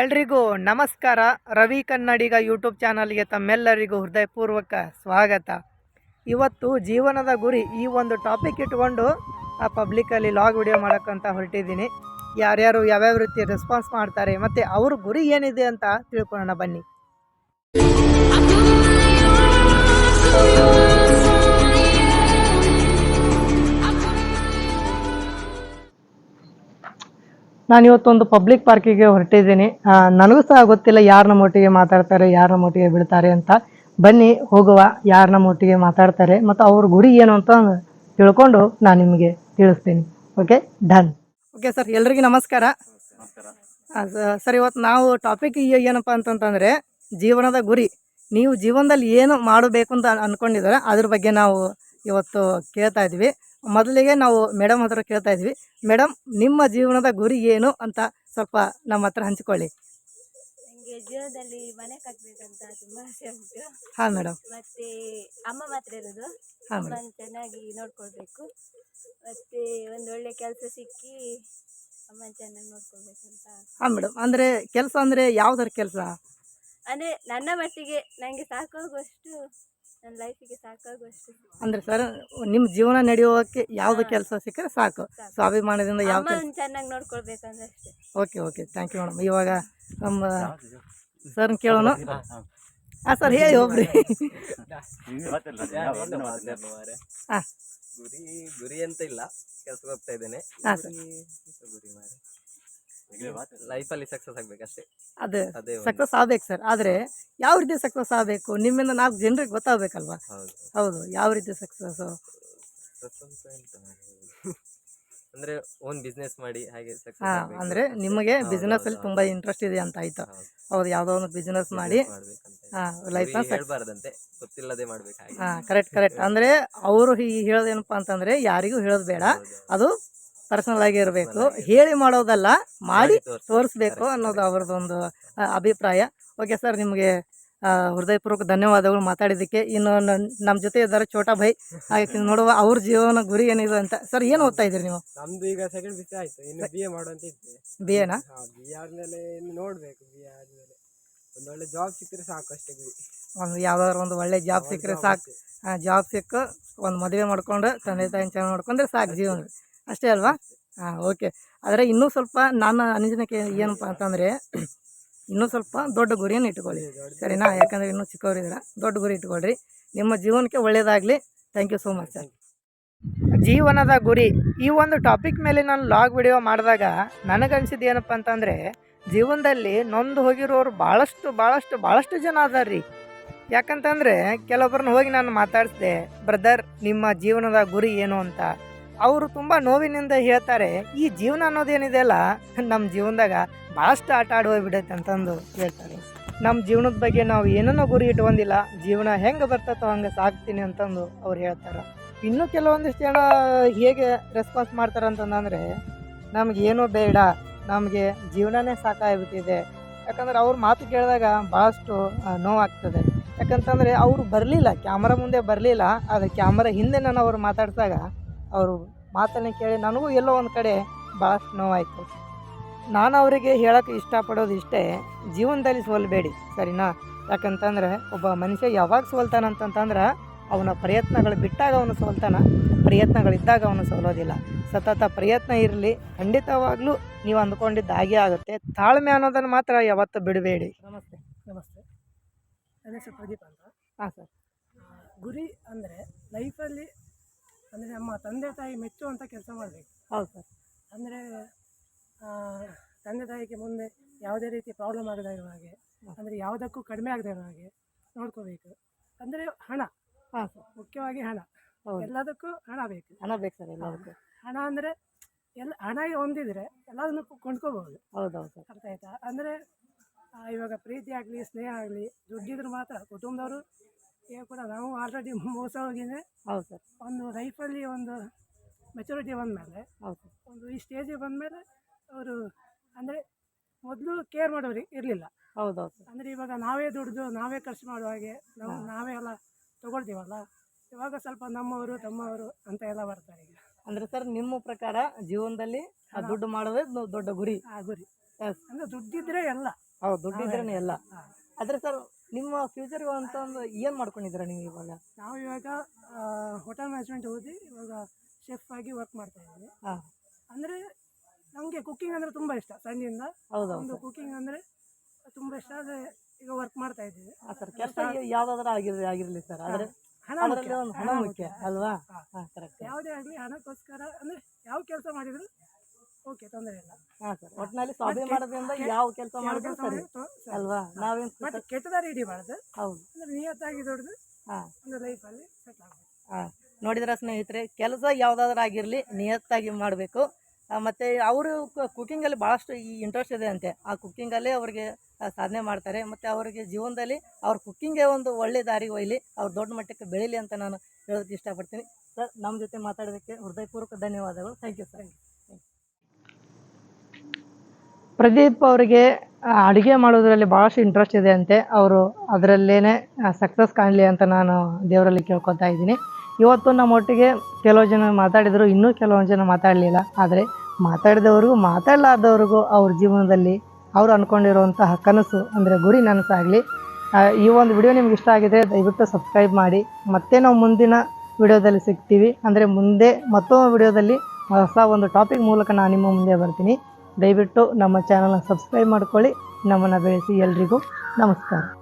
ಎಲ್ರಿಗೂ ನಮಸ್ಕಾರ. ರವಿ ಕನ್ನಡಿಗ ಯೂಟ್ಯೂಬ್ ಚಾನಲ್ಗೆ ತಮ್ಮೆಲ್ಲರಿಗೂ ಹೃದಯಪೂರ್ವಕ ಸ್ವಾಗತ. ಇವತ್ತು ಜೀವನದ ಗುರಿ ಈ ಒಂದು ಟಾಪಿಕ್ ಇಟ್ಕೊಂಡು ಆ ಪಬ್ಲಿಕಲ್ಲಿ ಲಾಗ್ ವಿಡಿಯೋ ಮಾಡೋಕ್ಕಂತ ಹೊರಟಿದ್ದೀನಿ. ಯಾರ್ಯಾರು ಯಾವ್ಯಾವ ರೀತಿ ರೆಸ್ಪಾನ್ಸ್ ಮಾಡ್ತಾರೆ ಮತ್ತು ಅವ್ರ ಗುರಿ ಏನಿದೆ ಅಂತ ತಿಳ್ಕೊಳ್ಳೋಣ ಬನ್ನಿ. ನಾನು ಇವತ್ತೊಂದು ಪಬ್ಲಿಕ್ ಪಾರ್ಕಿಗೆ ಹೊರಟಿದ್ದೀನಿ. ನನಗೂ ಸಹ ಗೊತ್ತಿಲ್ಲ ಯಾರು ನಮ್ಮ ಒಟ್ಟಿಗೆ ಮಾತಾಡ್ತಾರೆ, ಯಾರು ನಮ್ಮ ಒಟ್ಟಿಗೆ ಬಿಡ್ತಾರೆ ಅಂತ. ಬನ್ನಿ, ಹೋಗುವ, ಯಾರು ನಮ್ಮ ಒಟ್ಟಿಗೆ ಮಾತಾಡ್ತಾರೆ ಮತ್ತು ಅವ್ರ ಗುರಿ ಏನು ಅಂತ ತಿಳ್ಕೊಂಡು ನಾನು ನಿಮಗೆ ತಿಳಿಸ್ತೀನಿ. ಓಕೆ ಡನ್ ಓಕೆ ಸರ್ ಎಲ್ರಿಗೂ ನಮಸ್ಕಾರ. ಸರ್ ಇವತ್ತು ನಾವು ಟಾಪಿಕ್ ಏನಪ್ಪ ಅಂತಂತಂದರೆ ಜೀವನದ ಗುರಿ. ನೀವು ಜೀವನದಲ್ಲಿ ಏನು ಮಾಡಬೇಕು ಅಂತ ಅಂದ್ಕೊಂಡಿದ್ದಾರೆ ಅದ್ರ ಬಗ್ಗೆ ನಾವು ಇವತ್ತು ಕೇಳ್ತಾ ಇದ್ವಿ. ಮೊದಲಿಗೆ ನಾವು ಮೇಡಮ್ ಹತ್ರ ಕೇಳ್ತಾ ಇದ್ವಿ ಮೇಡಮ್ ನಿಮ್ಮ ಜೀವನದ ಗುರಿ ಏನು? ಅಂತ ಸ್ವಲ್ಪ ನಮ್ಮ ಹತ್ರ ಹಂಚಿಕೊಳ್ಳಿ. ನನಗೆ ಜೀವನದಲ್ಲಿ ಮನೆ ಕಟ್ಟಬೇಕಂತ ತುಂಬ ಆಸೆ ಉಂಟು. ಹಾಂ ಮೇಡಮ್. ಮತ್ತೆ ಅಮ್ಮ ಮಾತ್ರ ಇರೋದು. ಹಾಂ ಮೇಡಮ್. ಅಮ್ಮನ ಚೆನ್ನಾಗಿ ನೋಡ್ಕೊಳ್ಬೇಕು. ಮತ್ತೆ ಒಂದು ಒಳ್ಳೆ ಕೆಲಸ ಸಿಕ್ಕಿ ಅಮ್ಮನ ಚೆನ್ನಾಗಿ ನೋಡ್ಕೊಳ್ಬೇಕಂತ ಹಾಂ ಮೇಡಮ್. ಅಂದರೆ ಕೆಲಸ ಅಂದರೆ ಯಾವ್ದಾರ ಕೆಲಸ? ಅಂದರೆ ನನ್ನ ಮಟ್ಟಿಗೆ ನನಗೆ ಸಾಕಾಗುವಷ್ಟು ನನ್ನ ಲೈಫಿಗೆ ಸಾಕಾಗುವಷ್ಟು ಅಂದ್ರೆ ಸರ್ ನಿಮ್ಮ ಜೀವನ ನಡೆಯೋಕ್ಕೆ ಯಾವ್ದು ಕೆಲಸ ಸಿಕ್ಕರೆ ಸಾಕು. ಸ್ವಾಭಿಮಾನದಿಂದ ಯಾವ ಚೆನ್ನಾಗಿ ನೋಡ್ಕೊಳ್ಬೇಕಂತ ಅಷ್ಟೇ. Okay okay. Thank you madam ಇವಾಗ ನಮ್ಮ ಸರ್ ಕೇಳೋಣ. ಹಾಂ ಸರ್ ಹೇಳಿ ಒಬ್ರಿ. ಹಾಂ. ಗುರಿ ಗುರಿ ಅಂತ ಇಲ್ಲ. ಕೆಲಸ ಹೋಗ್ತಾ ಇದ್ದೇನೆ. ಹಾಂ ಸರ್ ಗುರಿ ಮಾರೆ ಲೈಫಲ್ಲಿ ಸಕ್ಸಸ್ ಆಗ್ಬೇಕಷ್ಟೇ ಅದೇ ಅದೇ ಒಂದು- ಸಕ್ಸಸ್ ಆಗ್ಬೇಕು ಸರ್ ಆದರೆ ಯಾವ ರೀತಿ ಸಕ್ಸಸ್ ಆಗಬೇಕು ನಿಮ್ಮಿಂದ ನಾಲ್ಕು ಜನರಿಗೆ ಗೊತ್ತಾಗಬೇಕಲ್ವಾ? ಹೌದು. ಹೌದು ಯಾವ ರೀತಿ ಸಕ್ಸಸ್ ಎಂತ? ಅಂದ್ರೆ ಓನ್ ಬಿಸ್ನೆಸ್ ಮಾಡಿ ಹಾಗೆ ಸಕ್ಸಸ್ ಹಾಂ ಅಂದರೆ ನಿಮಗೆ ಬಿಸ್ನೆಸ್ಸಲ್ಲಿ ತುಂಬ ಇಂಟ್ರೆಸ್ಟ್ ಇದೆ ಅಂತ ಆಯ್ತು? ಹೌದು. ಯಾವುದೋ ಒಂದು ಬಿಸ್ನೆಸ್ ಮಾಡಿ ಹಾಂ ಲೈಫ್ ಹೇಳ್ಬಾರ್ದಂತೆ. ಗೊತ್ತಿಲ್ಲದೆ ಮಾಡ್ಬೇಕು ಹಾಗೆ. ಹಾಂ ಕರೆಕ್ಟ್ ಕರೆಕ್ಟ್ ಅಂದ್ರೆ ಅವರು ಹೀಗೆ ಹೇಳೋದೇನಪ್ಪ ಅಂತಂದ್ರೆ ಯಾರಿಗೂ ಹೇಳೋದು ಬೇಡ. ಅದು ಪರ್ಸನಲ್ ಆಗಿ ಇರಬೇಕು ಹೇಳಿ ಮಾಡೋದಲ್ಲ ಮಾಡಿ ತೋರ್ಸ್ಬೇಕು. ಅನ್ನೋದು. ಅವ್ರದ್ದೊಂದು ಅಭಿಪ್ರಾಯ. ಓಕೆ ಸರ್ ನಿಮಗೆ ಹೃದಯಪೂರ್ವಕ ಧನ್ಯವಾದಗಳು ಮಾತಾಡಿದ್ದಕ್ಕೆ. ಇನ್ನು ನಮ್ಮ ಜೊತೆ ಇದ್ದಾರೆ ಛೋಟಾ ಭೈ ಹಾಗೆ ನೋಡುವ ಅವ್ರ ಜೀವನ ಗುರಿ ಏನಿದೆ ಅಂತ. ಸರ್ ಏನು ಓದ್ತಾ ಇದ್ದೀರಿ ನೀವು? ನಮ್ದು ಈಗ ಸೆಕೆಂಡ್ ಬಿಸಿ ಆಯ್ತು. ಇನ್ನು ಬಿ ಎ ಮಾಡುವಂತ ಇದ್ದೆ ಬಿ ಎನಾ ಬಿ ಎ ಆದ್ಮೇಲೆ ಇನ್ನು ನೋಡ್ಬೇಕು. ಬಿ ಎ ಆದ್ಮೇಲೆ ಒಂದು ಒಳ್ಳೆ ಜಾಬ್ ಸಿಕ್ಕರೆ ಸಾಕು ಅಷ್ಟೇ ಗುರಿ. ಒಂದು ಯಾವ್ದಾದ್ರು ಒಂದು ಒಳ್ಳೆ ಜಾಬ್ ಸಿಕ್ಕರೆ ಸಾಕು. ಜಾಬ್ ಸಿಕ್ಕು ಒಂದು ಮದುವೆ ಮಾಡ್ಕೊಂಡು ತಂದೆ ತಾಯಿ ಚೆನ್ನಾಗಿ ನೋಡ್ಕೊಂಡ್ರೆ ಸಾಕು ಜೀವನ. ಅಷ್ಟೇ ಅಲ್ವಾ? ಹಾಂ ಓಕೆ ಆದರೆ ಇನ್ನೂ ಸ್ವಲ್ಪ ನನ್ನ ಅನಿಜನಕ್ಕೆ ಏನಪ್ಪ ಅಂತಂದರೆ, ಇನ್ನೂ ಸ್ವಲ್ಪ ದೊಡ್ಡ ಗುರಿಯನ್ನು ಇಟ್ಕೊಳ್ಳಿ ಸರಿನಾ? ಯಾಕಂದರೆ ಇನ್ನೂ ಚಿಕ್ಕವರಿದ್ದೀರ ದೊಡ್ಡ ಗುರಿ ಇಟ್ಕೊಳ್ರಿ ನಿಮ್ಮ ಜೀವನಕ್ಕೆ ಒಳ್ಳೆಯದಾಗಲಿ thank you so much sir ಜೀವನದ ಗುರಿ. ಈ ಒಂದು ಟಾಪಿಕ್ ಮೇಲೆ ನಾನು ಲಾಗ್ ವಿಡಿಯೋ ಮಾಡಿದಾಗ ನನಗನ್ಸಿದ್ದು ಏನಪ್ಪ ಅಂತಂದರೆ, ಜೀವನದಲ್ಲಿ ನೊಂದು ಹೋಗಿರೋರು ಭಾಳಷ್ಟು ಭಾಳಷ್ಟು ಭಾಳಷ್ಟು ಜನ ಅದಾರ ರೀ. ಯಾಕಂತಂದರೆ ಕೆಲವೊಬ್ಬರನ್ನ ಹೋಗಿ ನಾನು ಮಾತಾಡಿಸಿದೆ, ಬ್ರದರ್, ನಿಮ್ಮ ಜೀವನದ ಗುರಿ ಏನು ಅಂತ? ಅವರು ತುಂಬ ನೋವಿನಿಂದ ಹೇಳ್ತಾರೆ, ಈ ಜೀವನ ಅನ್ನೋದೇನಿದೆ ಅಲ್ಲ ನಮ್ಮ ಜೀವನದಾಗ ಭಾಳಷ್ಟು ಆಟ ಆಡಿ ಹೋಗ್ಬಿಡೈತೆ ಅಂತಂದು ಹೇಳ್ತಾರೆ. ನಮ್ಮ ಜೀವನದ ಬಗ್ಗೆ ನಾವು ಏನನ್ನೋ ಗುರಿ ಇಟ್ಕೊಂಡಿಲ್ಲ, ಜೀವನ ಹೆಂಗೆ ಬರ್ತತೋ ಹಂಗೆ ಸಾಕ್ತೀನಿ ಅಂತಂದು ಅವ್ರು ಹೇಳ್ತಾರೆ. ಇನ್ನೂ ಕೆಲವೊಂದಿಷ್ಟು ಜನ ಹೇಗೆ ರೆಸ್ಪಾನ್ಸ್ ಮಾಡ್ತಾರೆ ಅಂತಂದರೆ ನಮಗೇನೂ ಬೇಡ, ನಮಗೆ ಜೀವನನೇ ಸಾಕಾಗ್ಬಿಟ್ಟಿದೆ. ಯಾಕಂದ್ರೆ ಅವ್ರ ಮಾತು ಕೇಳಿದಾಗ ಭಾಳಷ್ಟು ನೋವಾಗ್ತದೆ. ಯಾಕಂತಂದರೆ ಅವರು ಬರಲಿಲ್ಲ, ಕ್ಯಾಮ್ರಾ ಮುಂದೆ ಬರಲಿಲ್ಲ ಅದು ಕ್ಯಾಮ್ರಾ ಹಿಂದೆ ನಾನು ಅವ್ರು ಮಾತಾಡ್ದಾಗ ಅವರು ಮಾತನ್ನು ಕೇಳಿ ನನಗೂ ಎಲ್ಲೋ ಒಂದು ಕಡೆ ಭಾಳಷ್ಟು ನೋವಾಯಿತು. ನಾನು ಅವರಿಗೆ ಹೇಳೋಕ್ಕೆ ಇಷ್ಟಪಡೋದು ಇಷ್ಟೇ ಜೀವನದಲ್ಲಿ ಸೋಲ್ಬೇಡಿ ಸರಿನಾ? ಯಾಕಂತಂದರೆ ಒಬ್ಬ ಮನುಷ್ಯ ಯಾವಾಗ ಸೋಲ್ತಾನಂತಂತಂದ್ರೆ ಅವನ ಪ್ರಯತ್ನಗಳು ಬಿಟ್ಟಾಗ ಅವನು ಸೋಲ್ತಾನ ಪ್ರಯತ್ನಗಳಿದ್ದಾಗ ಅವನು ಸೋಲೋದಿಲ್ಲ. ಸತತ ಪ್ರಯತ್ನ ಇರಲಿ ಖಂಡಿತವಾಗ್ಲೂ ನೀವು ಅಂದ್ಕೊಂಡಿದ್ದು ಹಾಗೆ ಆಗುತ್ತೆ. ತಾಳ್ಮೆ ಅನ್ನೋದನ್ನು ಮಾತ್ರ ಯಾವತ್ತೂ ಬಿಡಬೇಡಿ. ನಮಸ್ತೆ ನಮಸ್ತೆ. ನನ್ನ ಹೆಸರು ಪ್ರದೀಪ್ ಅಂತ. ಹಾಂ ಸರ್. ಗುರಿ ಅಂದರೆ ಲೈಫಲ್ಲಿ ಅಂದರೆ ನಮ್ಮ ತಂದೆ ತಾಯಿ ಮೆಚ್ಚುವಂಥ ಕೆಲಸ ಮಾಡಬೇಕು. ಹೌದು ಸರ್. ಅಂದರೆ ತಂದೆ ತಾಯಿಗೆ ಮುಂದೆ ಯಾವುದೇ ರೀತಿ ಪ್ರಾಬ್ಲಮ್ ಆಗದೇ ಇರೋ ಹಾಗೆ ಅಂದರೆ ಯಾವುದಕ್ಕೂ ಕಡಿಮೆ ಆಗದೇ ಇರೋ ಹಾಗೆ ನೋಡ್ಕೋಬೇಕು. ಅಂದರೆ ಹಣ ಹಾಂ ಸರ್. ಮುಖ್ಯವಾಗಿ ಹಣ. ಎಲ್ಲದಕ್ಕೂ ಹಣ ಬೇಕು. ಹಣ ಬೇಕು ಸರ್ ಎಲ್ಲದಕ್ಕೂ. ಹಣ ಅಂದರೆ ಎಲ್ಲ ಹಣ ಹೊಂದಿದ್ರೆ ಎಲ್ಲದನ್ನು ಕೊಂಡ್ಕೋಬಹುದು. ಹೌದು ಹೌದು ಸರ್. ಅರ್ಥ ಆಯ್ತಾ? ಅಂದರೆ ಇವಾಗ ಪ್ರೀತಿ ಆಗಲಿ ಸ್ನೇಹ ಆಗಲಿ ದುಡ್ಡಿದ್ರೆ ಮಾತ್ರ ಕುಟುಂಬದವರು ಈಗ ಕೂಡ ನಾವು ಆಲ್ರೆಡಿ ಮೋಸ ಹೋಗಿದೆ ಹೌದು ಸರ್. ಒಂದು ಲೈಫಲ್ಲಿ ಒಂದು ಮೆಚುರಿಟಿ ಬಂದಮೇಲೆ ಹೌದು ಒಂದು ಈ ಸ್ಟೇಜಿಗೆ ಬಂದಮೇಲೆ ಅವರು ಅಂದರೆ ಮೊದಲು ಕೇರ್ ಮಾಡೋರು ಇರಲಿಲ್ಲ. ಹೌದು ಹೌದು ಅಂದರೆ ಇವಾಗ ನಾವೇ ದುಡ್ದು ನಾವೇ ಖರ್ಚು ಮಾಡುವ ಹಾಗೆ ನಾವು ನಾವೇ ಎಲ್ಲ ತೊಗೊಳ್ತೀವಲ್ಲ? ಇವಾಗ ಸ್ವಲ್ಪ ನಮ್ಮವರು ತಮ್ಮವರು ಅಂತ ಎಲ್ಲ ಬರ್ತಾರೆ ಈಗ. ಅಂದರೆ ಸರ್ ನಿಮ್ಮ ಪ್ರಕಾರ ಜೀವನದಲ್ಲಿ ಆ ದುಡ್ಡು ಮಾಡೋದೇ ದೊಡ್ಡ ಗುರಿ. ಆ ಗುರಿ. ಅಂದ್ರೆ ದುಡ್ಡಿದ್ರೆ ಎಲ್ಲ. ಹೌದು ದುಡ್ಡಿದ್ರೇನೆ ಎಲ್ಲ. ಆದ್ರೆ ಸರ್ ನಿಮ್ಮ ಫ್ಯೂಚರ್ ಅಂತ ಒಂದು ಏನು ಮಾಡ್ಕೊಂಡಿದ್ದೀರಾ ನೀವು ಇವಾಗ? ನಾವು ಇವಾಗ ಹೋಟೆಲ್ ಮ್ಯಾನೇಜ್ಮೆಂಟ್ ಓದಿ ಇವಾಗ ಶೆಫ್ ಆಗಿ ವರ್ಕ್ ಮಾಡ್ತಾ ಇದ್ದೀವಿ. ಹಾಂ. ಅಂದರೆ ನಮಗೆ ಕುಕ್ಕಿಂಗ್ ಅಂದರೆ ತುಂಬ ಇಷ್ಟ ಸಣ್ಣಿಂದ ಹೌದು ಒಂದು ಕುಕ್ಕಿಂಗ್ ಅಂದರೆ ತುಂಬ ಇಷ್ಟ ಅದೇ ಈಗ ವರ್ಕ್ ಮಾಡ್ತಾ ಇದ್ದೀವಿ. ಆ ಸರ್ ಕೆಲಸ ಯಾವುದಾದ್ರೂ ಆಗಿರಲಿ ಆಗಿರಲಿ ಸರ್ ಆದರೆ ಹಣ ಅದರಲ್ಲಿ ಮುಖ್ಯ. ಒಂದು ಹಣ ಮುಖ್ಯ ಅಲ್ವಾ? ಹಾ. ಹಾಂ ಕರೆಕ್ಟ್ ಯಾವುದೇ ಆಗಲಿ ಹಣಕ್ಕೋಸ್ಕರ ಅಂದರೆ ಯಾವ ಕೆಲಸ ಮಾಡಿದ್ರು ಓಕೆ ತೊಂದರೆ ಇಲ್ಲ. ಹಾಂ ಸರ್ ಒಟ್ಟಿನಲ್ಲಿ ಮಾಡೋದ್ರಿಂದ ಯಾವ ಕೆಲಸ ಮಾಡಿದ್ರು ಸರಿ. ಅಲ್ವಾ? ನಾವೇನು ಬಟ್ ಕೆಟ್ಟದಾರಿ ಹಿಡಿಬಾರ್ದು ಹೌದು. ಅಂದರೆ ನಿಯತ್ತಾಗಿ ದುಡಿದು ಹಾಂ. ಒಂದು ಲೈಫಲ್ಲಿ ಸೆಟ್ಲ್ ಆಗಬೇಕು. ಹಾಂ. ನೋಡಿದ್ರ ಸ್ನೇಹಿತರೆ ಕೆಲಸ ಯಾವುದಾದ್ರೂ ಆಗಿರಲಿ ನಿಯತ್ತಾಗಿ ಮಾಡಬೇಕು. ಮತ್ತೆ ಅವರು ಕುಕ್ಕಿಂಗಲ್ಲಿ ಭಾಳಷ್ಟು ಈ ಇಂಟ್ರೆಸ್ಟ್ ಇದೆ ಅಂತೆ. ಆ ಕುಕ್ಕಿಂಗಲ್ಲೇ ಅವ್ರಿಗೆ ಸಾಧನೆ ಮಾಡ್ತಾರೆ. ಮತ್ತೆ ಅವರಿಗೆ ಜೀವನದಲ್ಲಿ ಅವ್ರ ಕುಕ್ಕಿಂಗೇ ಒಂದು ಒಳ್ಳೆ ದಾರಿಗೆ ಒಯ್ಲಿ ಅವ್ರು ದೊಡ್ಡ ಮಟ್ಟಕ್ಕೆ ಬೆಳೀಲಿ ಅಂತ ನಾನು ಹೇಳೋದಕ್ಕೆ ಇಷ್ಟಪಡ್ತೀನಿ. ಸರ್ ನಮ್ಮ ಜೊತೆ ಮಾತಾಡೋದಕ್ಕೆ ಹೃದಯಪೂರ್ವಕ ಧನ್ಯವಾದಗಳು. ಥ್ಯಾಂಕ್ ಯು ಸರ್ ಪ್ರದೀಪ್ ಅವರಿಗೆ ಅಡುಗೆ ಮಾಡೋದ್ರಲ್ಲಿ ಭಾಳಷ್ಟು ಇಂಟ್ರೆಸ್ಟ್ ಇದೆ ಅಂತೆ. ಅವರು ಅದರಲ್ಲೇ ಸಕ್ಸಸ್ ಕಾಣಲಿ ಅಂತ ನಾನು ದೇವರಲ್ಲಿ ಕೇಳ್ಕೊತಾ ಇದ್ದೀನಿ. ಇವತ್ತು ನಮ್ಮೊಟ್ಟಿಗೆ ಕೆಲವು ಜನ ಮಾತಾಡಿದರು, ಇನ್ನೂ ಕೆಲವೊಂದು ಜನ ಮಾತಾಡಲಿಲ್ಲ. ಆದರೆ ಮಾತಾಡಿದವ್ರಿಗೂ, ಮಾತಾಡಲಾರ್ದವ್ರಿಗೂ ಅವ್ರ ಜೀವನದಲ್ಲಿ ಅವರು ಅಂದ್ಕೊಂಡಿರುವಂತಹ ಕನಸು ಅಂದರೆ ಗುರಿ ನನಸಾಗಲಿ. ಈ ಒಂದು ವಿಡಿಯೋ ನಿಮ್ಗೆ ಇಷ್ಟ ಆಗಿದೆ ದಯವಿಟ್ಟು ಸಬ್ಸ್ಕ್ರೈಬ್ ಮಾಡಿ. ಮತ್ತೆ ನಾವು ಮುಂದಿನ ವಿಡಿಯೋದಲ್ಲಿ ಸಿಗ್ತೀವಿ. ಅಂದರೆ ಮುಂದೆ ಮತ್ತೊಂದು ವಿಡಿಯೋದಲ್ಲಿ ಹೊಸ ಒಂದು ಟಾಪಿಕ್ ಮೂಲಕ ನಾನು ನಿಮ್ಮ ಮುಂದೆ ಬರ್ತೀನಿ. ದಯವಿಟ್ಟು ನಮ್ಮ ಚಾನಲ್ನ ಸಬ್ಸ್ಕ್ರೈಬ್ ಮಾಡ್ಕೊಳ್ಳಿ. ನಮ್ಮನ್ನು ಬೆಳೆಸಿ ಎಲ್ರಿಗೂ ನಮಸ್ಕಾರ.